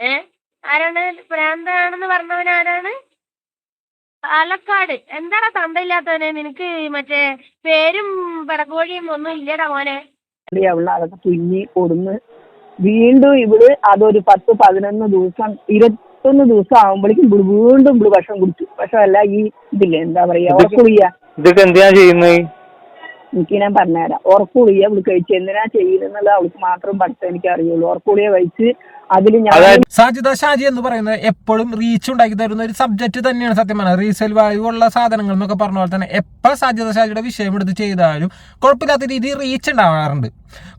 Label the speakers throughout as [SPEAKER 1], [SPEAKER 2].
[SPEAKER 1] ഏ? ആരാണ്? ഭ്രാന്താണെന്ന് പറഞ്ഞവൻ ആരാണ്? പാലക്കാട്. എന്താടാ തന്തയില്ലാത്തവനെ? നിനക്ക് മറ്റേ പേരും പടക്കോഴിയും ഒന്നും ഇല്ലടാ മോനെ.
[SPEAKER 2] കുഞ്ഞി അതൊക്കെ തുന്നി കൊടുന്ന് വീണ്ടും ഇവിടെ അതൊരു പത്ത് പതിനൊന്ന് ദിവസം ഇരുപത്തൊന്ന് ദിവസം ആകുമ്പോഴേക്കും ഇവിടെ വീണ്ടും ഇവിടെ ഭക്ഷണം കുടിച്ചു. അല്ല ഈ ഇതില്ല എന്താ പറയാ ഉറക്കുളിയ.
[SPEAKER 3] ഇതൊക്കെ എന്തിനാ ചെയ്യുന്നത്
[SPEAKER 2] എനിക്ക് ഞാൻ പറഞ്ഞുതരാം. ഉറക്കുളിയ ഇവിടെ കഴിച്ച് എന്തിനാ ചെയ്യുന്നത് അവൾക്ക് മാത്രം പഠിത്തം എനിക്ക് അറിയുള്ളൂ ഉറക്കുളിയ കഴിച്ച് അതിൽ ഞാൻ
[SPEAKER 4] സാജിദ ഷാജി എന്ന് പറയുന്നത് എപ്പോഴും റീച്ച് ഉണ്ടാക്കി തരുന്ന ഒരു സബ്ജക്ട് തന്നെയാണ് സത്യം പറഞ്ഞത് റീസെയിൽ വാല്യൂ ഉള്ള സാധനങ്ങൾ എന്നൊക്കെ പറഞ്ഞ പോലെ തന്നെ എപ്പോൾ സാധ്യതശാലിയുടെ വിഷയം എടുത്ത് ചെയ്താലും കുഴപ്പമില്ലാത്ത രീതിയിൽ റീച്ച് ഉണ്ടാവാറുണ്ട്.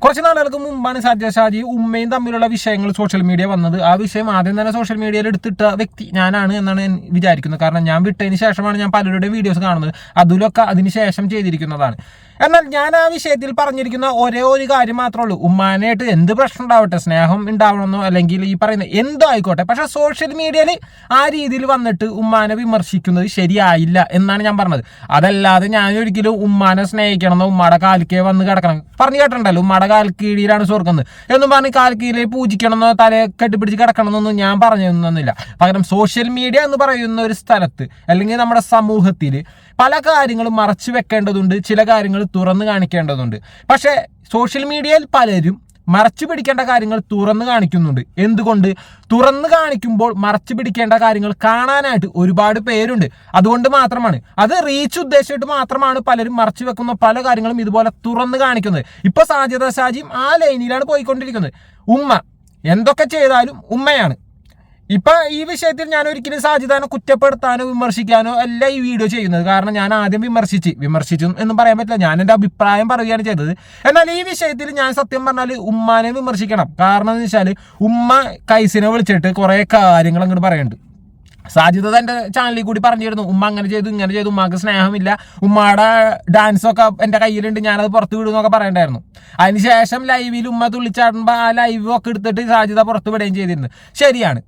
[SPEAKER 4] കുറച്ച് നാളുകൾക്ക് മുമ്പാണ് സാധ്യതശാലി ഉമ്മയും തമ്മിലുള്ള വിഷയങ്ങൾ സോഷ്യൽ മീഡിയ വന്നത്. ആ വിഷയം ആദ്യം തന്നെ സോഷ്യൽ മീഡിയയിൽ എടുത്തിട്ട വ്യക്തി ഞാനാണ് എന്നാണ് വിചാരിക്കുന്നത്. കാരണം ഞാൻ വിട്ടതിന് ശേഷമാണ് ഞാൻ പലരുടെയും വീഡിയോസ് കാണുന്നത്. അതിലൊക്കെ അതിന് ശേഷം ചെയ്തിരിക്കുന്നതാണ്. എന്നാൽ ഞാൻ ആ വിഷയത്തിൽ പറഞ്ഞിരിക്കുന്ന ഒരേ ഒരു കാര്യം മാത്രമേ ഉള്ളൂ. ഉമ്മാനായിട്ട് എന്ത് പ്രശ്നം ഉണ്ടാവട്ടെ? സ്നേഹം ഉണ്ടാവണമെന്നോ? അല്ലെങ്കിൽ ഈ പറയുന്ന എന്തോ ആയിക്കോട്ടെ? പക്ഷെ സോഷ്യൽ മീഡിയയിൽ ആ രീതിയിൽ വന്നിട്ട് ഉമ്മാനെ വിമർശിക്കുന്നത് ശരിയായില്ല എന്നാണ് ഞാൻ പറഞ്ഞത്. അതല്ലാതെ ഞാൻ ഒരിക്കലും ഉമ്മാനെ സ്നേഹിക്കണമെന്നോ ഉമ്മാടെ കാലിക്കേ വന്ന് കിടക്കണം. പറഞ്ഞു കേട്ടിട്ടുണ്ടല്ലോ ഉമ്മാടെ കാൽക്കീഴിയിലാണ് സ്വർഗം എന്നും. പറഞ്ഞ് കാൽക്കീഴിലെ പൂജിക്കണമെന്നോ തല കെട്ടിപ്പിടിച്ച് കിടക്കണമെന്നൊന്നും ഞാൻ പറഞ്ഞു തന്നില്ല പകരം സോഷ്യൽ മീഡിയ എന്ന് പറയുന്ന ഒരു സ്ഥലത്ത് അല്ലെങ്കിൽ നമ്മുടെ സമൂഹത്തിൽ പല കാര്യങ്ങളും മറച്ചു വെക്കേണ്ടതുണ്ട് ചില കാര്യങ്ങൾ തുറന്നു കാണിക്കേണ്ടതുണ്ട്. പക്ഷേ സോഷ്യൽ മീഡിയയിൽ പലരും മറച്ചു പിടിക്കേണ്ട കാര്യങ്ങൾ തുറന്നു കാണിക്കുന്നുണ്ട്. എന്തുകൊണ്ട്? തുറന്നു കാണിക്കുമ്പോൾ മറച്ചു പിടിക്കേണ്ട കാര്യങ്ങൾ കാണാനായിട്ട് ഒരുപാട് പേരുണ്ട്. അതുകൊണ്ട് മാത്രമാണ്. അത് റീച്ച് ഉദ്ദേശിച്ചിട്ട് മാത്രമാണ് പലരും മറച്ചു വെക്കുന്ന പല കാര്യങ്ങളും ഇതുപോലെ തുറന്നു കാണിക്കുന്നത്. ഇപ്പൊ സാധ്യത ഷാജിയും ആ ലൈനിലാണ് പോയിക്കൊണ്ടിരിക്കുന്നത്. ഉമ്മ എന്തൊക്കെ ചെയ്താലും ഉമ്മയാണ്. ഇപ്പൊ ഈ വിഷയത്തിൽ ഞാൻ ഒരിക്കലും സാധ്യതാനോ കുറ്റപ്പെടുത്താനോ വിമർശിക്കാനോ അല്ല ഈ വീഡിയോ ചെയ്യുന്നത്. കാരണം ഞാൻ ആദ്യം വിമർശിച്ച് വിമർശിച്ചു എന്നും പറയാൻ പറ്റില്ല. ഞാൻ എന്റെ അഭിപ്രായം പറയുകയാണ് ചെയ്തത്. എന്നാൽ ഈ വിഷയത്തിൽ ഞാൻ സത്യം പറഞ്ഞാൽ ഉമ്മാനെ വിമർശിക്കണം. കാരണം എന്ന് വെച്ചാൽ ഉമ്മ കൈസിനെ വിളിച്ചിട്ട് കുറേ കാര്യങ്ങൾ അങ്ങോട്ട് പറയുന്നുണ്ട് സാധ്യത എന്റെ ചാനലിൽ കൂടി പറഞ്ഞിരുന്നു ഉമ്മ അങ്ങനെ ചെയ്തു ഇങ്ങനെ ചെയ്തു ഉമ്മാക്ക് സ്നേഹമില്ല. ഉമ്മയുടെ ഡാൻസ് ഒക്കെ എന്റെ കയ്യിലുണ്ട് ഞാനത് പുറത്ത് വിടുന്നൊക്കെ പറയണ്ടായിരുന്നു. അതിനുശേഷം ലൈവിൽ ഉമ്മ തുള്ളിച്ചാടുമ്പോൾ ആ ലൈവ് ഒക്കെ എടുത്തിട്ട് സാധ്യത പുറത്ത് വിടുകയും ചെയ്തിരുന്നു. ശരിയാണ്.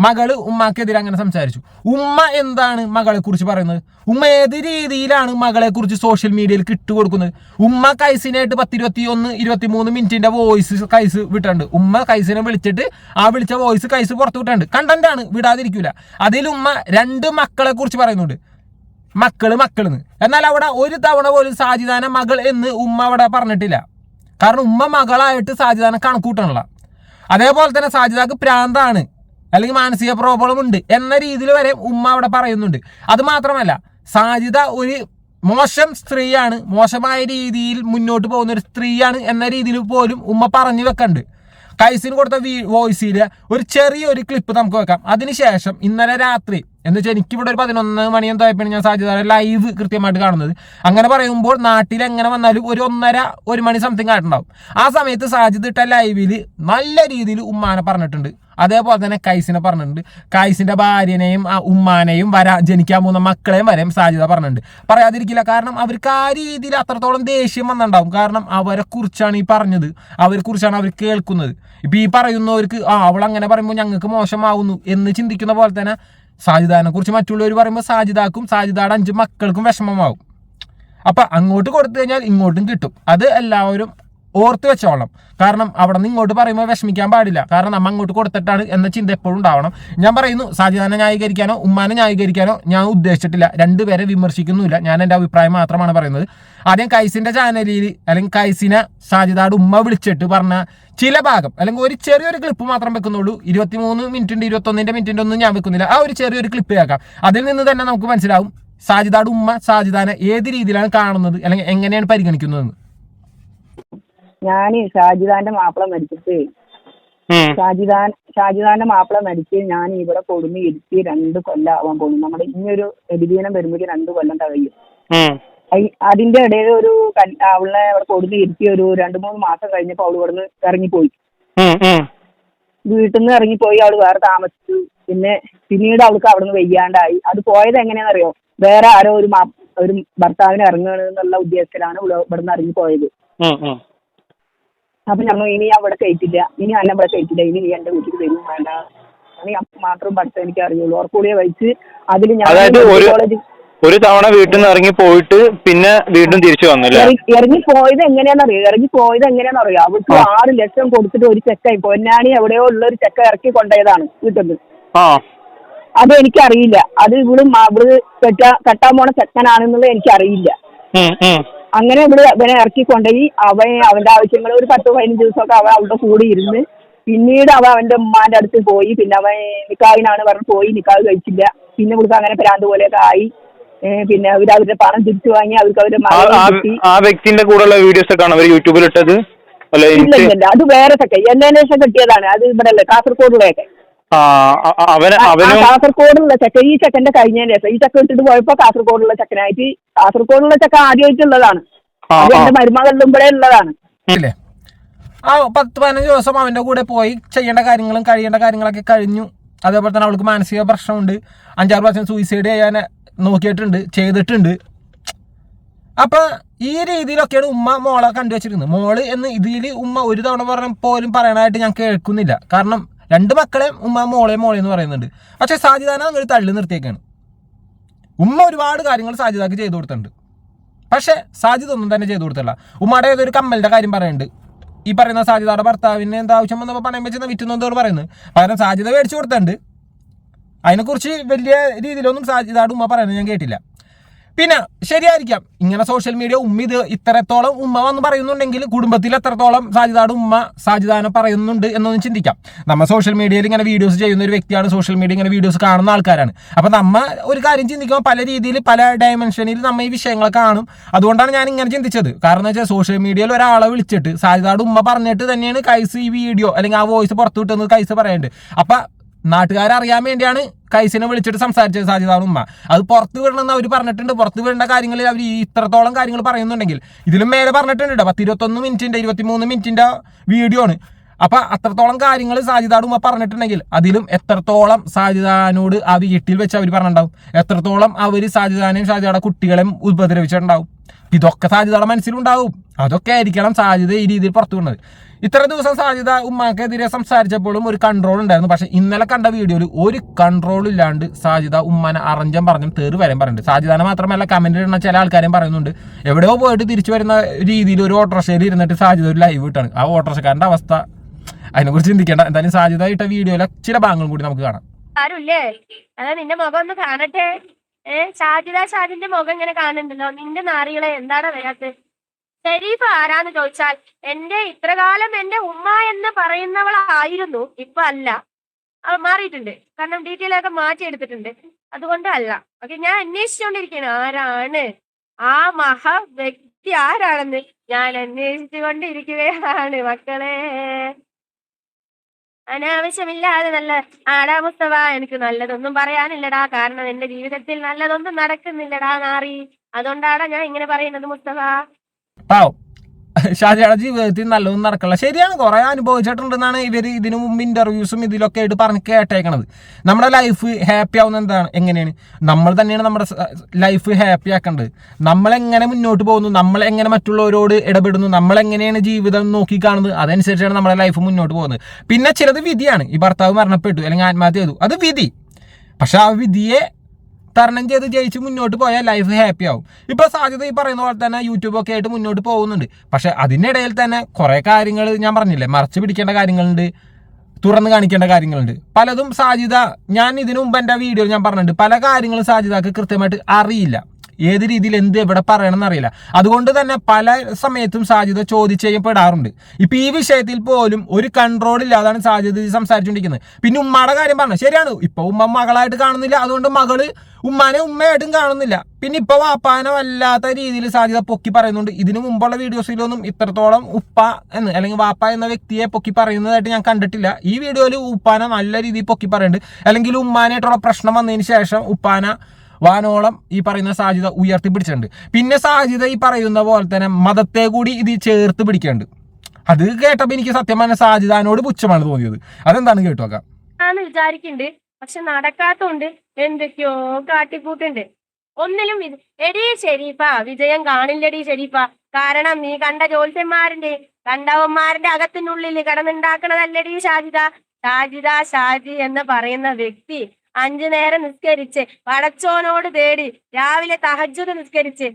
[SPEAKER 4] മകൾ ഉമ്മാക്കെതിരെ അങ്ങനെ സംസാരിച്ചു. ഉമ്മ എന്താണ് മകളെ കുറിച്ച് പറയുന്നത്? ഉമ്മ ഏത് രീതിയിലാണ് മകളെ കുറിച്ച് സോഷ്യൽ മീഡിയയിൽ കിട്ടുകൊടുക്കുന്നത് ഉമ്മ കൈസിനായിട്ട് പത്തിരുപത്തി ഒന്ന് ഇരുപത്തി മൂന്ന് മിനിറ്റിന്റെ വോയിസ് കൈസ് വിട്ടുണ്ട് ഉമ്മ കൈസിനെ വിളിച്ചിട്ട് ആ വിളിച്ച വോയിസ് കൈസ് പുറത്ത് വിട്ടുണ്ട് കണ്ടന്റ് ആണ് വിടാതിരിക്കൂല. അതിൽ ഉമ്മ രണ്ട് മക്കളെ കുറിച്ച് പറയുന്നുണ്ട്. മക്കൾ മക്കളെന്ന്. എന്നാൽ അവിടെ ഒരു തവണ പോലും സാജിദാന മകൾ എന്ന് ഉമ്മ അവിടെ പറഞ്ഞിട്ടില്ല. കാരണം ഉമ്മ മകളായിട്ട് സാജിദാനെ കണക്കൂട്ടണല്ല. അതേപോലെ തന്നെ സാജിദാക്ക് പ്രാന്താണ്. അല്ലെങ്കിൽ മാനസിക പ്രോബ്ലം ഉണ്ട് എന്ന രീതിയിൽ വരെ ഉമ്മ അവിടെ പറയുന്നുണ്ട്. അത് മാത്രമല്ല സാജിത ഒരു മോശം സ്ത്രീയാണ് മോശമായ രീതിയിൽ മുന്നോട്ട് പോകുന്ന ഒരു സ്ത്രീയാണ് എന്ന രീതിയിൽ പോലും ഉമ്മ പറഞ്ഞു വെക്കണ്ട്. കൈസിന് കൊടുത്ത വോയിസിൽ ഒരു ചെറിയൊരു ക്ലിപ്പ് നമുക്ക് വെക്കാം. അതിനുശേഷം ഇന്നലെ രാത്രി എന്ന് വെച്ചാൽ എനിക്കിവിടെ ഒരു പതിനൊന്ന് മണി എന്തായപ്പോഴാണ് ഞാൻ സാധ്യത ലൈവ് കൃത്യമായിട്ട് കാണുന്നത്. അങ്ങനെ പറയുമ്പോൾ നാട്ടിൽ എങ്ങനെ വന്നാലും ഒരു ഒന്നര ഒരു മണി സംതിങ് ആയിട്ടുണ്ടാവും. ആ സമയത്ത് സാജിദ് ഇട്ട ലൈവിൽ നല്ല രീതിയിൽ ഉമ്മാനെ പറഞ്ഞിട്ടുണ്ട്. അതേപോലെ തന്നെ കൈസിനെ പറഞ്ഞിട്ടുണ്ട്. കൈസിന്റെ ഭാര്യനെയും ആ ഉമ്മാനെയും വരാ ജനിക്കാൻ പോകുന്ന മക്കളെയും വരെയും സാധ്യത പറഞ്ഞിട്ടുണ്ട്. പറയാതിരിക്കില്ല കാരണം അവർക്ക് ആ രീതിയിൽ അത്രത്തോളം ദേഷ്യം വന്നിട്ടുണ്ടാവും. കാരണം അവരെ കുറിച്ചാണ് ഈ പറഞ്ഞത്. അവരെ കുറിച്ചാണ് അവർ കേൾക്കുന്നത്. ഇപ്പൊ ഈ പറയുന്നവർക്ക് ആ അവൾ അങ്ങനെ പറയുമ്പോൾ ഞങ്ങൾക്ക് മോശമാവുന്നു എന്ന് ചിന്തിക്കുന്ന പോലെ തന്നെ സാജിദാനെ കുറിച്ച് മറ്റുള്ളവർ പറയുമ്പോൾ സാജിദാക്കും സാജിദാടെ അഞ്ച് മക്കൾക്കും വിഷമമാവും. അപ്പൊ അങ്ങോട്ട് കൊടുത്തു കഴിഞ്ഞാൽ ഇങ്ങോട്ടും കിട്ടും. അത് എല്ലാവരും ഓർത്ത് വെച്ചോളണം. കാരണം അവിടെ നിന്ന് ഇങ്ങോട്ട് പറയുമ്പോൾ വിഷമിക്കാൻ പാടില്ല. കാരണം നമ്മൾ അങ്ങോട്ട് കൊടുത്തിട്ടാണ് എന്ന ചിന്ത എപ്പോഴും ഉണ്ടാവണം. ഞാൻ പറയുന്നു സാജിദാനെ ന്യായീകരിക്കാനോ ഉമ്മാനെ ന്യായീകരിക്കാനോ ഞാൻ ഉദ്ദേശിച്ചിട്ടില്ല. രണ്ടുപേരെ വിമർശിക്കുന്നില്ല ഞാൻ എന്റെ അഭിപ്രായം മാത്രമാണ് പറയുന്നത്. ആദ്യം കൈസിന്റെ ചാനലിൽ അല്ലെങ്കിൽ കൈസിനെ സാജിദാട് ഉമ്മ വിളിച്ചിട്ട് പറഞ്ഞ ചില ഭാഗം അല്ലെങ്കിൽ ഒരു ചെറിയൊരു ക്ലിപ്പ് മാത്രം വെക്കുന്നുള്ളൂ. ഇരുപത്തിമൂന്ന് മിനിറ്റിന്റെ ഇരുപത്തൊന്നിന്റെ മിനിറ്റിന്റെ ഒന്നും ഞാൻ വെക്കുന്നില്ല. ആ ഒരു ചെറിയൊരു ക്ലിപ്പ് കേൾക്കാം. അതിൽ നിന്ന് തന്നെ നമുക്ക് മനസ്സിലാവും സാജിദാട് ഉമ്മ സാജിദാനെ ഏത് രീതിയിലാണ് കാണുന്നത് അല്ലെങ്കിൽ എങ്ങനെയാണ് പരിഗണിക്കുന്നതെന്ന്.
[SPEAKER 2] ഞാൻ ഷാജിദാന്റെ മാപ്പിള മരിച്ചിട്ട്. ഷാജിദാൻ ഷാജിദാന്റെ മാപ്പിള മരിച്ച് ഞാൻ ഇവിടെ കൊടുന്ന് ഇരുത്തി രണ്ട് കൊല്ലം ആവാൻ പോകുന്നു. നമ്മുടെ ഇനിയൊരു എതിരീനം വരുമ്പോഴേക്കും രണ്ട് കൊല്ലം തകയും. അതിന്റെ ഇടയിൽ ഒരു അവളെ അവിടെ കൊടുന്ന് ഇരുത്തി ഒരു രണ്ട് മൂന്ന് മാസം കഴിഞ്ഞപ്പോ അവൾ ഇവിടുന്ന് ഇറങ്ങിപ്പോയി. വീട്ടിൽ നിന്ന് ഇറങ്ങിപ്പോയി അവൾ വേറെ താമസിച്ചു. പിന്നെ പിന്നീട് അവൾക്ക് അവിടുന്ന് വെയ്യാണ്ടായി. അത് പോയത് എങ്ങനെയാണെന്നറിയോ? വേറെ ആരോ ഒരു ഒരു ഭർത്താവിന് ഇറങ്ങണമെന്നുള്ള ഉദ്ദേശത്തിലാണ് ഇവിടുന്ന് ഇറങ്ങിപ്പോയത്. അപ്പൊ ഞമ്മ ഇനി ഞാൻ ഇവിടെ കയറ്റില്ല ഇനി അന്നെ ഇവിടെ കയറ്റില്ല ഇനി നീ എന്റെ വീട്ടിൽ വരും വേണ്ട. അപ്പൊ മാത്രം പഠിത്തം എനിക്ക് അറിയുള്ളൂ. ഓർക്കൂടിയെ വഹിച്ച് അതിൽ ഞാൻ
[SPEAKER 3] അതായത് ഒരു-
[SPEAKER 2] കോളേജ്
[SPEAKER 3] ഒരു തവണ വീട്ടിൽ നിന്ന് ഇറങ്ങി പോയിട്ട് പിന്നെ വീണ്ടും തിരിച്ചു വന്നു അല്ലേ?
[SPEAKER 2] ഇറങ്ങി പോയത് എങ്ങനെയാണെന്നറിയോ ഇറങ്ങി പോയത് എങ്ങനെയാണെന്നറിയോ അവർക്ക്. ആറ് ലക്ഷം കൊടുത്തിട്ട് ഒരു ചെക്കായി പൊന്നാണി എവിടെയോ ഉള്ള ഒരു ചെക്ക ഇറക്കി കൊണ്ടുപോയതാണ് വീട്ടിൽ നിന്ന് അത് എനിക്കറിയില്ല. അത് ഇവിടെ ഇവിടെ കെട്ടാ കെട്ടാൻ പോണ ചെക്കനാണെന്നുള്ളത് എനിക്കറിയില്ല. അങ്ങനെ ഇവിടെ അവനെ ഇറക്കി കൊണ്ടുപോയി. അവൻ അവന്റെ ആവശ്യങ്ങൾ ഒരു പത്ത് പതിനഞ്ച് ദിവസമൊക്കെ അവൻ അവിടെ കൂടി ഇരുന്ന് പിന്നീട് അവൻ അവന്റെ ഉമ്മാന്റെ അടുത്ത് പോയി. പിന്നെ അവൻ നിക്കാഹിനാണ് പറഞ്ഞു പോയി. നിക്കാഹ് കഴിച്ചില്ല. പിന്നെ ഇവിടുത്തെ അങ്ങനെ ഭ്രാന്ത് പോലെയൊക്കെ ആയി. പിന്നെ അവർ അവരുടെ പണം തിരിച്ചു വാങ്ങി അവർക്ക് അവരുടെ
[SPEAKER 3] ആ വ്യക്തിന്റെ കൂടെയുള്ള വീഡിയോസ് ഒക്കെ ആണ് അവർ യൂട്യൂബിൽ ഇട്ടത്? അല്ല
[SPEAKER 2] ഇല്ല ഇല്ല. അത് വേറെ ഒക്കെ എൻ കിട്ടിയതാണ്. അത് ഇവിടെ അല്ലേ കാസർഗോഡിലേക്ക് കാസർഗോഡുള്ള ചെക്ക ഈ ചെക്കന്റെ കഴിഞ്ഞതിന് ശേഷം ഈ ചെക്ക ഇട്ടിട്ട് പോയപ്പോ കാസർഗോഡുള്ള ചെക്കനായിട്ട് കാസർഗോഡുള്ള ചെക്ക ആദ്യമായിട്ടുള്ളതാണ് അത് എന്റെ മരുമകളിലും ഇവിടെ ഉള്ളതാണ്.
[SPEAKER 4] ആ പത്ത് പതിനഞ്ച് ദിവസം അവന്റെ കൂടെ പോയി ചെയ്യേണ്ട കാര്യങ്ങളും കഴിയേണ്ട കാര്യങ്ങളൊക്കെ കഴിഞ്ഞു. അതേപോലെ തന്നെ അവൾക്ക് മാനസിക പ്രശ്നമുണ്ട്. അഞ്ചാറ് പ്രാവശ്യം സൂയിസൈഡ് ചെയ്യാൻ നോക്കിയിട്ടുണ്ട് ചെയ്തിട്ടുണ്ട്. അപ്പൊ ഈ രീതിയിലൊക്കെയാണ് ഉമ്മ മോളെ കണ്ടുവച്ചിരുന്നത് മോൾ എന്ന് ഇതിൽ ഉമ്മ ഒരു തവണ പറഞ്ഞ പോലും പറയണതായിട്ട് ഞാൻ കേൾക്കുന്നില്ല. കാരണം രണ്ട് മക്കളെ ഉമ്മ മോളെ മോളെ എന്ന് പറയുന്നുണ്ട്. പക്ഷെ സാജിദാനെ നിങ്ങൾ തള്ളി നിർത്തിയേക്കാണ്. ഉമ്മ ഒരുപാട് കാര്യങ്ങൾ സാജിദാക്ക് ചെയ്തു കൊടുത്തിട്ടുണ്ട്. പക്ഷെ സാജിദ് ഒന്നും തന്നെ ചെയ്തു കൊടുത്തല്ല. ഉമ്മയുടെ ഏതൊരു കമ്മലിന്റെ കാര്യം പറയുന്നുണ്ട്. ഈ പറയുന്ന സാജിദയുടെ ഭർത്താവിന് എന്താ ആവശ്യം വന്നപ്പോൾ പണയം വെച്ച് വിറ്റുന്നതോട് പറയുന്നത് പകരം സാജിദ മേടിച്ചു കൊടുത്തിട്ടുണ്ട്. അതിനെക്കുറിച്ച് വലിയ രീതിയിലൊന്നും സാജിദയുടെ ഉമ്മ പറയുന്നത് ഞാൻ കേട്ടില്ല. പിന്നെ ശരിയായിരിക്കാം. ഇങ്ങനെ സോഷ്യൽ മീഡിയ ഉമ്മ ഇത് ഇത്രത്തോളം ഉമ്മ വന്ന് പറയുന്നുണ്ടെങ്കിൽ കുടുംബത്തിൽ എത്രത്തോളം സാജിദാട് ഉമ്മ സാജിദാനെ പറയുന്നുണ്ട് എന്നൊന്നും ചിന്തിക്കാം. നമ്മൾ സോഷ്യൽ മീഡിയയിൽ ഇങ്ങനെ വീഡിയോസ് ചെയ്യുന്ന ഒരു വ്യക്തിയാണ്. സോഷ്യൽ മീഡിയ ഇങ്ങനെ വീഡിയോസ് കാണുന്ന ആൾക്കാരാണ്. അപ്പം നമ്മ ഒരു കാര്യം ചിന്തിക്കുമ്പോൾ പല രീതിയിൽ പല ഡയമെൻഷനിൽ നമ്മൾ ഈ വിഷയങ്ങൾ കാണും. അതുകൊണ്ടാണ് ഞാൻ ഇങ്ങനെ ചിന്തിച്ചത്. കാരണം വെച്ചാൽ സോഷ്യൽ മീഡിയയിൽ ഒരാളെ വിളിച്ചിട്ട് സാജിദാട് ഉമ്മ പറഞ്ഞിട്ട് തന്നെയാണ് കൈസ് ഈ വീഡിയോ അല്ലെങ്കിൽ ആ വോയിസ് പുറത്തു വിട്ടുന്നത് കൈസ് പറയുന്നുണ്ട് അപ്പം നാട്ടുകാരറിയാൻ വേണ്ടിയാണ് കൈസിനെ വിളിച്ചിട്ട് സംസാരിച്ചത് സാജിദാണ് ഉമ്മ. അത് പുറത്ത് വിടണമെന്ന് അവർ പറഞ്ഞിട്ടുണ്ട്. പുറത്ത് വിടേണ്ട കാര്യങ്ങളിൽ അവർ ഇത്രത്തോളം കാര്യങ്ങൾ പറയുന്നുണ്ടെങ്കിൽ. ഇതിലും മേലെ പറഞ്ഞിട്ടുണ്ട് കേട്ടോ. പത്ത് ഇരുപത്തൊന്ന് മിനിറ്റിന്റെ ഇരുപത്തിമൂന്ന് മിനിറ്റിന്റെ വീഡിയോ ആണ് അപ്പൊ അത്രത്തോളം കാര്യങ്ങൾ സാജിദാട് ഉമ്മ പറഞ്ഞിട്ടുണ്ടെങ്കിൽ അതിലും എത്രത്തോളം സാജിദാനോട് ആ വീട്ടിൽ വെച്ച് അവർ പറഞ്ഞിട്ടുണ്ടാവും. എത്രത്തോളം അവർ സാജിദാനെയും സാജിദയുടെ കുട്ടികളെയും ഉപദ്രവിച്ചിട്ടുണ്ടാവും. ഇതൊക്കെ സാജിദയുടെ മനസ്സിലുണ്ടാവും. അതൊക്കെ ആയിരിക്കണം സാജിദ ഈ രീതിയിൽ പുറത്തു വിടുന്നത്. ഇത്ര ദിവസം സാധ്യത ഉമ്മാക്കെതിരെ സംസാരിച്ചപ്പോഴും ഒരു കൺട്രോൾ ഉണ്ടായിരുന്നു. പക്ഷെ ഇന്നലെ കണ്ട വീഡിയോയിൽ ഒരു കൺട്രോൾ ഇല്ലാണ്ട് സാധ്യത ഉമ്മാനെ അറഞ്ചം പറഞ്ഞും തേറ് വരാൻ പറയുന്നുണ്ട് സാജിദാനെ മാത്രമല്ല കമന്റ് ഇടുന്ന ചില ആൾക്കാരെയും പറയുന്നുണ്ട്. എവിടെയോ പോയിട്ട് തിരിച്ചു വരുന്ന രീതിയിൽ ഒരു ഓട്ടോറിക്ഷയിൽ ഇരുന്നിട്ട് സാധ്യത ഒരു ലൈവ് ഇട്ടാണ്. ആ ഓട്ടോറിക്ഷക്കാരന്റെ അവസ്ഥ അതിനെക്കുറിച്ച് ചിന്തിക്കേണ്ട. എന്തായാലും സാധ്യത ഇട്ട വീഡിയോയിലെ ചില ഭാഗങ്ങളും കൂടി നമുക്ക് കാണാം.
[SPEAKER 1] ആരുല്ലേ? നിന്റെ മുഖം ഒന്ന് കാണട്ടെ. ഏ ഷാജിദ ഷാജിന്റെ മുഖം ഇങ്ങനെ കാണുന്നുണ്ടല്ലോ. നിന്റെ നാറികളെ എന്താണ് വരാത്തത് ഷെരീഫ് ആരാന്ന് ചോദിച്ചാൽ എന്റെ ഇത്രകാലം എന്റെ ഉമ്മ എന്ന് പറയുന്നവളായിരുന്നു ഇപ്പൊ അല്ല. അവ മാറിയിട്ടുണ്ട്. കാരണം ഡീറ്റെയിൽ ഒക്കെ മാറ്റി എടുത്തിട്ടുണ്ട്. അതുകൊണ്ട് അല്ല. ഓക്കെ ഞാൻ അന്വേഷിച്ചുകൊണ്ടിരിക്കുകയാണ്. ആരാണ്? ആ മഹ വ്യക്തി ആരാണെന്ന് ഞാൻ അന്വേഷിച്ചുകൊണ്ടിരിക്കുകയാണ് മക്കളെ. അനാവശ്യമില്ലാതെ നല്ല ആടാ മുസ്തഫ എനിക്ക് നല്ലതൊന്നും പറയാനില്ലടാ. കാരണം എന്റെ ജീവിതത്തിൽ നല്ലതൊന്നും നടക്കുന്നില്ലടാ നാറി. അതുകൊണ്ടാടാ ഞാൻ ഇങ്ങനെ പറയുന്നത് മുസ്തഫ.
[SPEAKER 4] പാവം ഷാജിയുടെ ജീവിതത്തിൽ നല്ലതൊന്നും നടക്കില്ല ശരിയാണ് കുറെ അനുഭവിച്ചിട്ടുണ്ടെന്നാണ് ഇവർ ഇതിനു മുമ്പ് ഇന്റർവ്യൂസും ഇതിലൊക്കെ ആയിട്ട് പറഞ്ഞ് കേട്ടേക്കണത്. നമ്മുടെ ലൈഫ് ഹാപ്പി ആവുന്ന എന്താണ്? എങ്ങനെയാണ്? നമ്മൾ തന്നെയാണ് നമ്മുടെ ലൈഫ് ഹാപ്പി ആക്കേണ്ടത് നമ്മൾ എങ്ങനെ മുന്നോട്ട് പോകുന്നു? നമ്മൾ എങ്ങനെ മറ്റുള്ളവരോട് ഇടപെടുന്നു? നമ്മൾ എങ്ങനെയാണ് ജീവിതം നോക്കി കാണുന്നത്? അതനുസരിച്ചാണ് നമ്മുടെ ലൈഫ് മുന്നോട്ട് പോകുന്നത്. പിന്നെ ചിലത് വിധിയാണ്. ഈ ഭർത്താവ് മരണപ്പെട്ടു അല്ലെങ്കിൽ ആത്മഹത്യ ചെയ്തു. അത് വിധി. പക്ഷെ ആ വിധിയെ തരണം ചെയ്ത് ജയിച്ച് മുന്നോട്ട് പോയാൽ ലൈഫ് ഹാപ്പി ആവും. ഇപ്പൊ സാധ്യത ഈ പറയുന്ന പോലെ തന്നെ യൂട്യൂബ് ഒക്കെ ആയിട്ട് മുന്നോട്ട് പോകുന്നുണ്ട്. പക്ഷെ അതിനിടയിൽ തന്നെ കുറെ കാര്യങ്ങൾ ഞാൻ പറഞ്ഞില്ലേ? മറച്ചു പിടിക്കേണ്ട കാര്യങ്ങളുണ്ട് തുറന്ന് കാണിക്കേണ്ട കാര്യങ്ങളുണ്ട്. പലതും സാധ്യത ഞാൻ ഇതിനു മുമ്പ് എന്റെ വീഡിയോയിൽ ഞാൻ പറഞ്ഞിട്ടുണ്ട്. പല കാര്യങ്ങളും സാധ്യതക്ക് കൃത്യമായിട്ട് അറിയില്ല. ഏത് രീതിയിൽ എന്ത് എവിടെ പറയണം എന്നറിയില്ല അതുകൊണ്ട് തന്നെ പല സമയത്തും സാധ്യത ചോദിച്ചു ചെയ്യപ്പെടാറുണ്ട്. ഇപ്പൊ ഈ വിഷയത്തിൽ പോലും ഒരു കൺട്രോൾ ഇല്ലാതാണ് സാധ്യത സംസാരിച്ചുകൊണ്ടിരിക്കുന്നത് പിന്നെ ഉമ്മയുടെ കാര്യം പറഞ്ഞു? ശരിയാണ്. ഇപ്പൊ ഉമ്മ മകളായിട്ട് കാണുന്നില്ല. അതുകൊണ്ട് മകൾ ഉമ്മാനെ ഉമ്മയായിട്ടും കാണുന്നില്ല. പിന്നെ ഇപ്പൊ വാപ്പാനെ വല്ലാത്ത രീതിയിൽ സാധ്യത പൊക്കി പറയുന്നുണ്ട്. ഇതിനു മുമ്പുള്ള വീഡിയോസിലൊന്നും ഇത്രത്തോളം ഉപ്പ എന്ന് അല്ലെങ്കിൽ വാപ്പ എന്ന വ്യക്തിയെ പൊക്കി പറയുന്നതായിട്ട് ഞാൻ കണ്ടിട്ടില്ല. ഈ വീഡിയോയിൽ ഉപ്പാനെ നല്ല രീതിയിൽ പൊക്കി പറയുന്നുണ്ട്. അല്ലെങ്കിൽ ഉമ്മാനായിട്ടുള്ള പ്രശ്നം വന്നതിന് ശേഷം ഉപ്പാന വാനോളം ഈ പറയുന്ന സാധ്യത ഉയർത്തി പിടിച്ചിട്ടുണ്ട് പിന്നെ സാധ്യത ഈ പറയുന്ന പോലെ തന്നെ മതത്തെ കൂടി ഇത് ചേർത്ത് പിടിക്കുന്നുണ്ട് അത് കേട്ടപ്പോൾ എനിക്ക് സത്യം പറഞ്ഞ സാധ്യതാനോട് പുച്ഛമാണ് തോന്നിയത്. അതെന്താണ് കേട്ടോക്കാം
[SPEAKER 1] ഞാൻ വിചാരിക്കുന്നുണ്ട് പക്ഷെ നടക്കാത്തോണ്ട് എന്തൊക്കെയോ കാട്ടിക്കൂട്ടുണ്ട്. ഒന്നിലും എടി ഷെരീഫ വിജയം കാണില്ലടി ഷെരീഫ കാരണം നീ കണ്ട ജ്യോത്സ്യന്മാരുടെ കണ്ടവന്മാരുടെ അകത്തിനുള്ളിൽ കിടന്നുണ്ടാക്കണതല്ലടി ഷാജിദ ഷാജിദ ഷാജി എന്ന് പറയുന്ന വ്യക്തി അഞ്ചു നേരം നിസ്കരിച്ച് പടച്ചോനോട് തേടി രാവിലെ തഹജ്ജുദ് നിസ്കരിച്ച്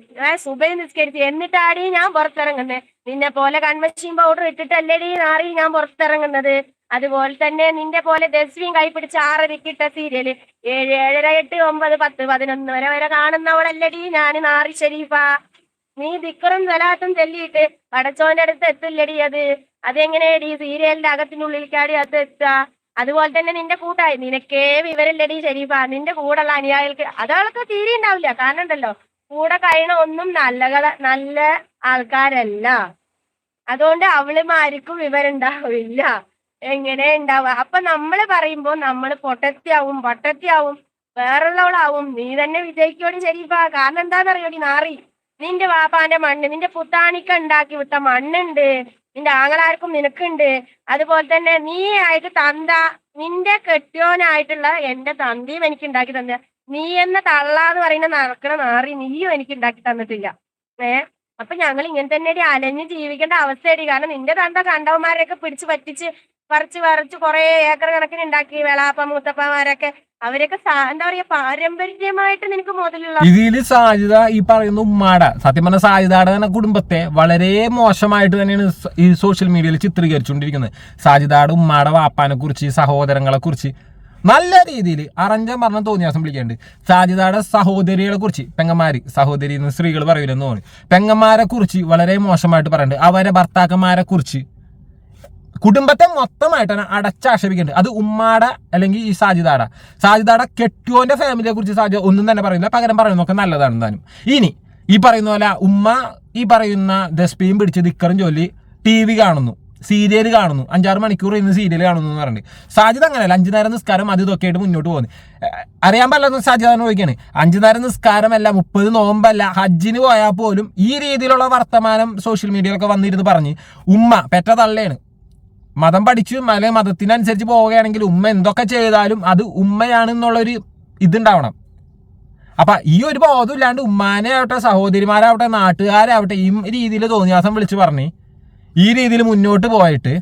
[SPEAKER 1] സുബൈ നിസ്കരിച്ച് എന്നിട്ടാടി ഞാൻ പുറത്തിറങ്ങുന്നത് നിന്നെ പോലെ കൺവെൻഷൻ പൗഡർ ഇട്ടിട്ടല്ലേടി നാറി ഞാൻ പുറത്തിറങ്ങുന്നത്? അതുപോലെ തന്നെ നിന്റെ പോലെ ദസ്വിയും കൈപ്പിടിച്ച് ആറരക്കിട്ട സീരിയൽ ഏഴ് ഏഴര എട്ട് ഒമ്പത് പത്ത് പതിനൊന്ന് വരെ വരെ കാണുന്നവളല്ലടി ഞാൻ നാറി ഷെരീഫ നീ ദിക്കറും സലാത്തും ചെല്ലിയിട്ട് പടച്ചോന്റെ അടുത്ത് എത്തില്ലടി അത്. അതെങ്ങനെയടി? സീരിയലിന്റെ അകത്തിനുള്ളിലേക്കാടി അത് എത്തുക അതുപോലെ തന്നെ നിന്റെ കൂട്ടായി നിനക്കേ വിവരമില്ലടി ശരീഫ. നിന്റെ കൂടെയുള്ള അനുയായികൾക്ക് അതവൾക്ക് തീരെ ഉണ്ടാവില്ല. കാരണം ഉണ്ടല്ലോ കൂടെ കഴിയണ ഒന്നും നല്ല നല്ല ആൾക്കാരല്ല. അതുകൊണ്ട് അവളുമാർക്കും വിവരം ഉണ്ടാവില്ല എങ്ങനെ ഉണ്ടാവുക? അപ്പൊ നമ്മൾ പറയുമ്പോ നമ്മൾ പൊട്ടത്തിയാവും പൊട്ടത്തിയാവും വേറുള്ളവളാവും. നീ തന്നെ വിജയിക്കോടി ശരീഫ. കാരണം എന്താണെന്നറിയോടി നാറി. നിന്റെ വാപ്പാന്റെ മണ്ണ് നിന്റെ പുത്താണിക്ക ഉണ്ടാക്കി വിട്ട മണ്ണുണ്ട് നിന്റെ ആങ്ങളാർക്കും നിനക്കുണ്ട്. അതുപോലെ തന്നെ നീ ആയിട്ട് തന്ത നിന്റെ കെട്ടിയോനായിട്ടുള്ള എന്റെ തന്തിയും എനിക്ക് ഉണ്ടാക്കി തന്ന. നീ എന്ന തള്ളാന്ന് പറയുന്ന നടക്കണ നാറി നീയും എനിക്ക് ഉണ്ടാക്കി തന്നിട്ടില്ല. ഏ? അപ്പൊ ഞങ്ങൾ ഇങ്ങനെ തന്നെ അലഞ്ഞ് ജീവിക്കേണ്ട അവസ്ഥയടി. കാരണം നിന്റെ തന്ത കണ്ടവന്മാരെയൊക്കെ പിടിച്ച് പറ്റിച്ച് പറിച്ച് പറിച്ച് കുറെ ഏക്കർ കണക്കിന് ഉണ്ടാക്കി വെളാപ്പ മൂത്തപ്പമാരൊക്കെ അവരൊക്കെ
[SPEAKER 4] ഇതിൽ സാധ്യത ഈ പറയുന്ന ഉമ്മാട സത്യം പറഞ്ഞ സാജിദയുടെ തന്നെ കുടുംബത്തെ വളരെ മോശമായിട്ട് തന്നെയാണ് ഈ സോഷ്യൽ മീഡിയയിൽ ചിത്രീകരിച്ചുകൊണ്ടിരിക്കുന്നത്. സാജിദയുടെ ഉമ്മാടെ വാപ്പാനെ കുറിച്ച് സഹോദരങ്ങളെ കുറിച്ച് നല്ല രീതിയിൽ അറഞ്ചം പറഞ്ഞ തോന്നിയാസം വിളിക്കേണ്ടത് സാജിദയുടെ സഹോദരികളെ കുറിച്ച് പെങ്ങന്മാര് സഹോദരി സ്ത്രീകൾ പറയില്ലെന്ന് തോന്നി പെങ്ങന്മാരെ കുറിച്ച് വളരെ മോശമായിട്ട് പറയുന്നുണ്ട് അവരെ ഭർത്താക്കന്മാരെ കുറിച്ച് കുടുംബത്തെ മൊത്തമായിട്ടാണ് അടച്ചാക്ഷേപിക്കുന്നുണ്ട് അത് ഉമ്മാട അല്ലെങ്കിൽ ഈ സാജിദാട. സാജിദാട കെട്ടിയോന്റെ ഫാമിലിയെ കുറിച്ച് സാജി ഒന്നും തന്നെ പറയുന്നില്ല. പകരം പറയുന്നതൊക്കെ നല്ലതാണ് താനും ഇനി ഈ പറയുന്ന പോലെ ഉമ്മ ഈ പറയുന്ന ദസ്പിയും പിടിച്ച് ദിക്കറും ചൊല്ലി ടി വി കാണുന്നു. സീരിയൽ കാണുന്നു. അഞ്ചാറ് മണിക്കൂർ ഇന്ന് സീരിയൽ കാണുന്നു എന്ന് പറയുന്നുണ്ട് സാജിദ് അങ്ങനെയല്ല. അഞ്ചു നേരം നിസ്കാരം അത് ഇതൊക്കെ ആയിട്ട് മുന്നോട്ട് പോകുന്നു. അറിയാൻ പാടില്ല സാജിദ ചോദിക്കാണ് അഞ്ചു നേരം നിസ്കാരമല്ല മുപ്പത് നോമ്പല്ല ഹജ്ജിന് പോയാൽ പോലും ഈ രീതിയിലുള്ള വർത്തമാനം സോഷ്യൽ മീഡിയയിലൊക്കെ വന്നിരുന്ന് പറഞ്ഞ് ഉമ്മ പെറ്റ തള്ളയാണ്. മതം പഠിച്ചു അല്ലെങ്കിൽ മതത്തിനനുസരിച്ച് പോവുകയാണെങ്കിൽ ഉമ്മ എന്തൊക്കെ ചെയ്താലും അത് ഉമ്മയാണെന്നുള്ളൊരു ഇതുണ്ടാവണം. അപ്പൊ ഈ ഒരു ബോധം ഇല്ലാണ്ട് ഉമ്മാനെ ആവട്ടെ സഹോദരിമാരാവട്ടെ നാട്ടുകാരാവട്ടെ ഈ രീതിയിൽ തോന്നിയാസം വിളിച്ച് പറഞ്ഞ് ഈ രീതിയിൽ മുന്നോട്ട് പോയിട്ട്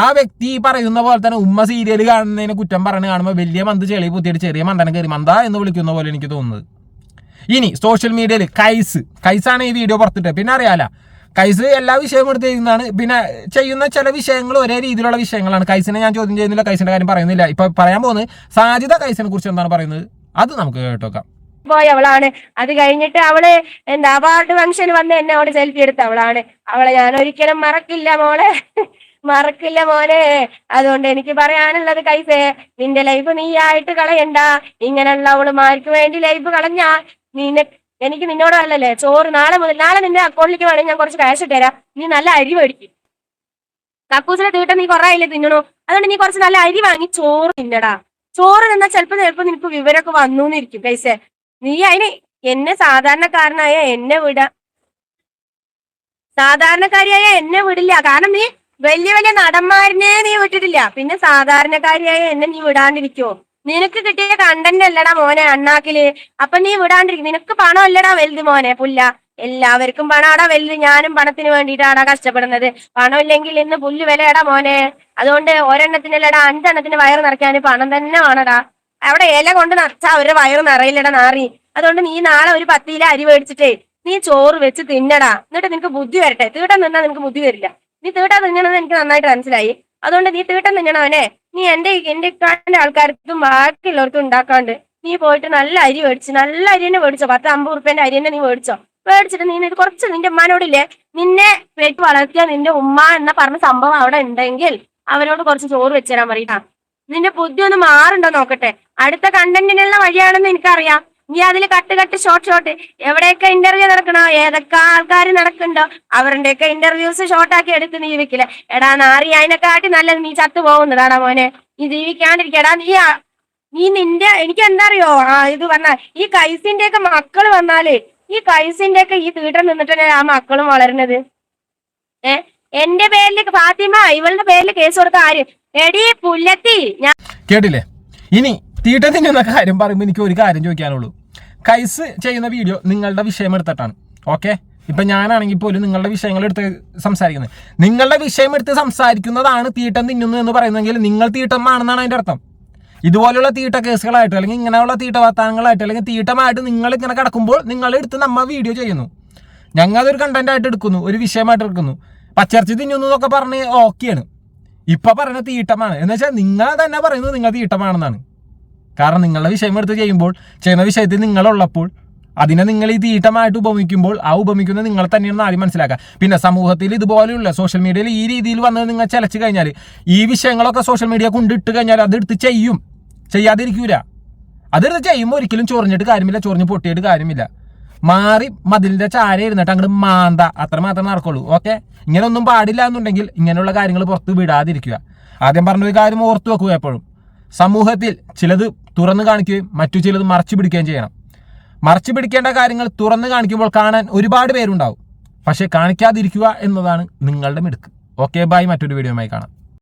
[SPEAKER 4] ആ വ്യക്തി ഈ പറയുന്ന പോലെ തന്നെ ഉമ്മ സീരിയൽ കാണുന്നതിനെ കുറ്റം പറഞ്ഞ് കാണുമ്പോൾ വലിയ മന്ത് ചെളി കുത്തിയിട്ട് ചെറിയ മന്ദനം കയറി മന്ദ എന്ന് വിളിക്കുന്ന പോലെ എനിക്ക് തോന്നുന്നത്. ഇനി സോഷ്യൽ മീഡിയയിൽ കൈസ് കൈസാണ് ഈ വീഡിയോ പുറത്തിട്ട് പിന്നെ അറിയാല കൈസ് എല്ലാ വിഷയവും എടുത്ത് എഴുതുന്നതാണ് പിന്നെ ചെയ്യുന്ന ചില വിഷയങ്ങൾ ഒരേ രീതിയിലുള്ള വിഷയങ്ങളാണ്. കൈസിനെ ഞാൻ ചോദ്യം ചെയ്യുന്നില്ല കൈസിന്റെ കാര്യം പറയുന്നില്ല. ഇപ്പൊ പറയാൻ പോകുന്നത് സാധ്യത കൈസിനെ കുറിച്ച് എന്താണ് പറയുന്നത്? അത് നമുക്ക് കേട്ടോക്കാം.
[SPEAKER 1] പോയ അവളാണ്. അത് കഴിഞ്ഞിട്ട് അവൾ എന്താ അവാർഡ് ഫംഗ്ഷൻ വന്ന് എന്നെ അവിടെ സെൽഫി എടുത്ത അവളാണ്. അവളെ ഞാൻ ഒരിക്കലും മറക്കില്ല മോളെ. മറക്കില്ല മോനെ. അതുകൊണ്ട് എനിക്ക് പറയാനുള്ളത് കൈസേ നിന്റെ ലൈഫ് നീ ആയിട്ട് കളയണ്ട. അവളുമാർക്ക് വേണ്ടി ലൈഫ് കളഞ്ഞ നിന്നെ എനിക്ക് നിന്നോട് അല്ലല്ലേ ചോറ് നാളെ മുതൽ നാളെ നിന്റെ അക്കൗണ്ടിലേക്ക് വേണമെങ്കിൽ ഞാൻ കുറച്ച് കാശ് ഇട്ടുതരാം നീ നല്ല അരി മേടിക്കും. കക്കൂസിനെ തീട്ട നീ കുറെ അല്ലേ തിന്നണു? അതുകൊണ്ട് നീ കുറച്ച് നല്ല അരി വാങ്ങി ചോറ് തിന്നടാ. ചോറ് നിന്നാ ചിലപ്പോ ചിലപ്പോ നിനക്ക് വിവരമൊക്കെ വന്നു എന്നിരിക്കും പൈസ നീ അതിന് എന്നെ സാധാരണക്കാരനായ എന്നെ വിട. സാധാരണക്കാരിയായ എന്നെ വിടില്ല. കാരണം നീ വലിയ വലിയ നടന്മാരനെ നീ വിട്ടിട്ടില്ല. പിന്നെ സാധാരണക്കാരിയായ എന്നെ നീ വിടാണ്ടിരിക്കോ നിനക്ക് കിട്ടിയ കണ്ടന്റ് അല്ലടാ മോനെ അണ്ണാക്കിൽ. അപ്പൊ നീ വിടാണ്ടിരിക്കും നിനക്ക് പണം അല്ലടാ വലുത് മോനെ പുല്ല. എല്ലാവർക്കും പണാടാ വലുത്. ഞാനും പണത്തിന് വേണ്ടിയിട്ടാടാ കഷ്ടപ്പെടുന്നത്. പണം ഇല്ലെങ്കിൽ ഇന്ന് പുല്ല് വിലയടാ മോനെ. അതുകൊണ്ട് ഒരെണ്ണത്തിനല്ലടാ അഞ്ചെണ്ണത്തിന് വയറ് നിറയ്ക്കാൻ പണം തന്നെ വേണടാ. അവിടെ ഇല കൊണ്ട് നിറച്ചാ അവരുടെ വയറ് നിറയില്ലടാ നാറി. അതുകൊണ്ട് നീ നാളെ ഒരു പത്തിയില അരി മേടിച്ചിട്ടേ നീ ചോറ് വെച്ച് തിന്നടാ. എന്നിട്ട് നിനക്ക് ബുദ്ധി വരട്ടെ. തീട്ടം നിന്നാ നിനക്ക് ബുദ്ധി വരില്ല. നീ തീട്ടം തിന്നണമെന്ന് എനിക്ക് നന്നായിട്ട് മനസ്സിലായി. അതുകൊണ്ട് നീ തീട്ടം തിന്നണവനെ നീ എന്റെ എന്റെ ഇക്കാന്റെ ആൾക്കാർക്കും ബാക്കിയുള്ളവർക്കും ഉണ്ടാക്കാണ്ട് നീ പോയിട്ട് നല്ല അരി മേടിച്ചു നല്ല അരി തന്നെ മേടിച്ചോ. പത്ത് അമ്പത് ഉറുപ്പേന്റെ അരി തന്നെ നീ മേടിച്ചോ. മേടിച്ചിട്ട് നീ കുറച്ച് നിന്റെ ഉമ്മാനോടില്ലേ നിന്നെ വെട്ടി വളർത്തിയ നിന്റെ ഉമ്മ എന്ന പറഞ്ഞ സംഭവം അവിടെ ഉണ്ടെങ്കിൽ അവരോട് കുറച്ച് ചോറ് വെച്ചു തരാൻ പറയട്ടാ നിന്റെ ബുദ്ധി ഒന്ന് മാറുണ്ടോ നോക്കട്ടെ. അടുത്ത കണ്ടന്റിനുള്ള വഴിയാണെന്ന് എനിക്കറിയാം. നീ അതിൽ കട്ട് കട്ട് ഷോർട്ട് ഷോർട്ട് എവിടെയൊക്കെ ഇന്റർവ്യൂ നടക്കണോ ഏതൊക്കെ ആൾക്കാർ നടക്കണ്ടോ അവരുടെയൊക്കെ ഇന്റർവ്യൂസ് ഷോർട്ടാക്കി എടുത്ത് നീ വെക്കില്ല. എടാ നാറി അതിനെക്കാട്ടി നല്ലത് നീ ചത്തു പോകുന്നതാടാ മോനെ. നീ ജീവിക്കാണ്ടിരിക്കടാ നീ നീ നിന്റെ എനിക്ക് എന്താ അറിയോ ആ ഇത് പറഞ്ഞ ഈ കൈസിന്റെ ഒക്കെ മക്കൾ വന്നാലേ ഈ കൈസിന്റെ ഒക്കെ ഈ തീട്ടം നിന്നിട്ടല്ലേ ആ മക്കളും വളരുന്നത്. ഏ? എന്റെ പേരിൽ ഫാത്തിമ ഇവളുടെ പേരിൽ കേസ് കൊടുത്ത ആര്? എടി പുല്ലത്തി ഞാൻ
[SPEAKER 4] കേട്ടില്ലേ? ഇനി തീട്ടത്തിന്റെ കാര്യം പറയുമ്പോ എനിക്ക് ഒരു കാര്യം ചോദിക്കാനുള്ളൂ. കൈസ് ചെയ്യുന്ന വീഡിയോ നിങ്ങളുടെ വിഷയം എടുത്തിട്ടാണ്. ഓക്കെ ഇപ്പൊ ഞാനാണെങ്കിൽ പോലും നിങ്ങളുടെ വിഷയങ്ങൾ എടുത്ത് സംസാരിക്കുന്നത്. നിങ്ങളുടെ വിഷയം എടുത്ത് സംസാരിക്കുന്നതാണ് തീട്ടം തിന്നുന്നു എന്ന് പറയുന്നതെങ്കിൽ നിങ്ങൾ തീട്ടമാണെന്നാണ് അതിന്റെ അർത്ഥം. ഇതുപോലുള്ള തീട്ട കേസുകളായിട്ട് അല്ലെങ്കിൽ ഇങ്ങനെയുള്ള തീട്ട വർത്താനങ്ങളായിട്ട് അല്ലെങ്കിൽ തീട്ടമായിട്ട് നിങ്ങൾ ഇങ്ങനെ കിടക്കുമ്പോൾ നിങ്ങൾ എടുത്ത് നമ്മ വീഡിയോ ചെയ്യുന്നു. ഞങ്ങൾ അതൊരു കണ്ടന്റ് ആയിട്ട് എടുക്കുന്നു ഒരു വിഷയമായിട്ട് എടുക്കുന്നു. പച്ചർച്ചി തിന്നുന്നു എന്നൊക്കെ പറഞ്ഞ് ഓക്കെയാണ് ഇപ്പൊ പറയുന്ന തീട്ടമാണ്. എന്ന് വെച്ചാൽ നിങ്ങൾ തന്നെ പറയുന്നത് നിങ്ങൾ തീട്ടമാണെന്നാണ്. കാരണം നിങ്ങളുടെ വിഷയം എടുത്ത് ചെയ്യുമ്പോൾ ചെയ്യുന്ന വിഷയത്തിൽ നിങ്ങളുള്ളപ്പോൾ അതിനെ നിങ്ങൾ ഈ തീട്ടമായിട്ട് ഉപമിക്കുമ്പോൾ ആ ഉപമിക്കുന്നത് നിങ്ങൾ തന്നെയാണെന്ന് ആദ്യം മനസ്സിലാക്കുക. പിന്നെ സമൂഹത്തിൽ ഇതുപോലെയുള്ള സോഷ്യൽ മീഡിയയിൽ ഈ രീതിയിൽ വന്ന് നിങ്ങൾ ചലച്ച് കഴിഞ്ഞാൽ ഈ വിഷയങ്ങളൊക്കെ സോഷ്യൽ മീഡിയ കൊണ്ടിട്ട് കഴിഞ്ഞാൽ അതെടുത്ത് ചെയ്യും. ചെയ്യാതിരിക്കൂല. അതെടുത്ത് ചെയ്യുമ്പോൾ ഒരിക്കലും ചൊറിഞ്ഞിട്ട് കാര്യമില്ല ചൊറിഞ്ഞ് പൊട്ടിയിട്ട് കാര്യമില്ല. മാറി മതിലിന്റെ ചാര ഇരുന്നിട്ട് അങ്ങോട്ട് മാന്ത. അത്ര മാത്രമേ നടക്കുള്ളൂ ഓക്കെ ഇങ്ങനെ ഒന്നും പാടില്ല എന്നുണ്ടെങ്കിൽ ഇങ്ങനെയുള്ള കാര്യങ്ങൾ പുറത്ത് വിടാതിരിക്കുക. ആദ്യം പറഞ്ഞൊരു കാര്യം ഓർത്തു വെക്കുക എപ്പോഴും. സമൂഹത്തിൽ ചിലത് തുറന്നു കാണിക്കുകയും മറ്റു ചിലത് മറച്ചു പിടിക്കുകയും ചെയ്യണം. മറച്ചു പിടിക്കേണ്ട കാര്യങ്ങൾ തുറന്നു കാണിക്കുമ്പോൾ കാണാൻ ഒരുപാട് പേരുണ്ടാവും. പക്ഷേ കാണിക്കാതിരിക്കുക എന്നതാണ് നിങ്ങളുടെ മിടുക്ക്. ഓക്കെ ബൈ മറ്റൊരു വീഡിയോയുമായി കാണാം.